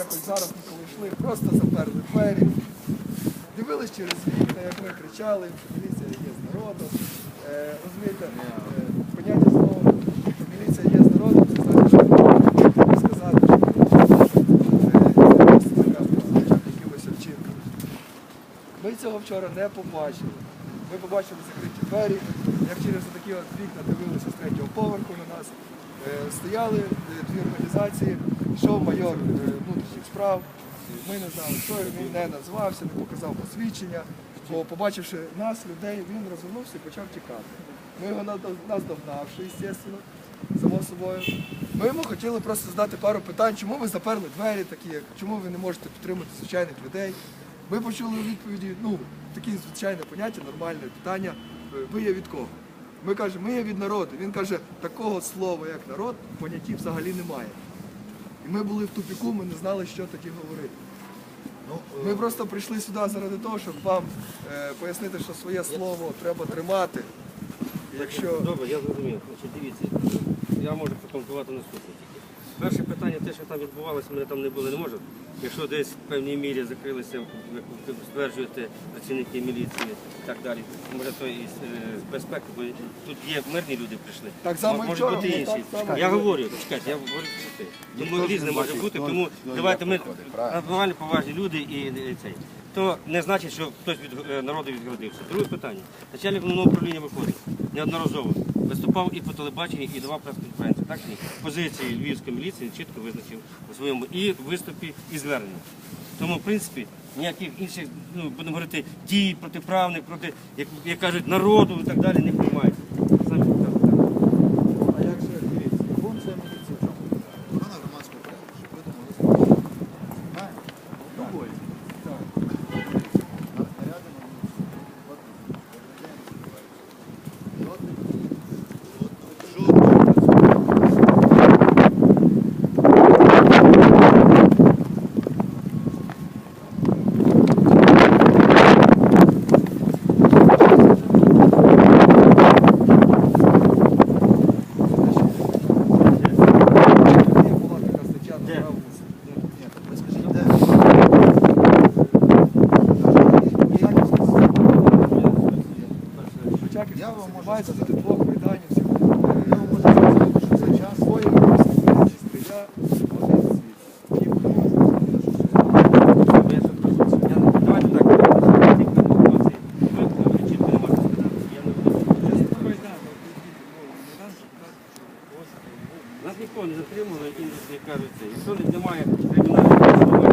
якось зараз, коли йшли, просто заперли двері. Дивились через вікна, як ми кричали, що міліція є з народу. Е, розумієте, е, поняття слова, що міліція є з народу, це значить, що треба сказати, що е, просто така якимось вчинком. Ми цього вчора не побачили. Ми побачили закриті двері, як через такі от вікна дивилися з третього поверху на нас. Е, Стояли е, дві організації, йшов майор е, внутрішніх справ. Ми не знали, що він не назвався, не показав посвідчення. Бо побачивши нас, людей, він розвернувся і почав тікати. Ми його наздогнавши, звісно, само собою. Ми йому хотіли просто задати пару питань, чому ви заперли двері такі, чому ви не можете підтримати звичайних людей. Ми почули у відповіді, ну, такі звичайне поняття, нормальне питання. е, Ви є від кого? Ми кажемо, ми є від народу. Він каже, такого слова, як народ, в понятті взагалі немає. Ми були в тупіку, ми не знали, що тоді говорити. Ми просто прийшли сюди заради того, щоб вам е, пояснити, що своє слово треба тримати. Якщо Добре, я зрозумів. Значить, дивіться, я можу прокоментувати наступне. Перше питання, те, що там відбувалося, мене там не було, не може. Якщо десь в певній мірі закрилися, як ви стверджуєте, працівники міліції і так далі, може то і з е, безпеки, бо тут є мирні люди прийшли. Так само може бути було, інші. Я говорю, чекайте, я говорю про те. Тому різне може бути, тому давайте ми нормальні, поважні люди і, і цей. То не значить, що хтось від е, народу відгородився. Друге питання. Начальник головного управління виходить неодноразово. Виступав і по телебаченні, і давав прес-конференцію. Так? Позиції Львівської міліції чітко визначив у своєму і виступі, і зверненні. Тому, в принципі, ніяких інших, ну, будемо говорити, дій протиправних, проти, як, як кажуть, народу і так далі не приймається. Я вам можу сказати двох майданівців. Я вам можу сказати, що це час своє чи стріля, один світ. Нас ніхто не затримали і не кажуть це. Якщо немає кримінального.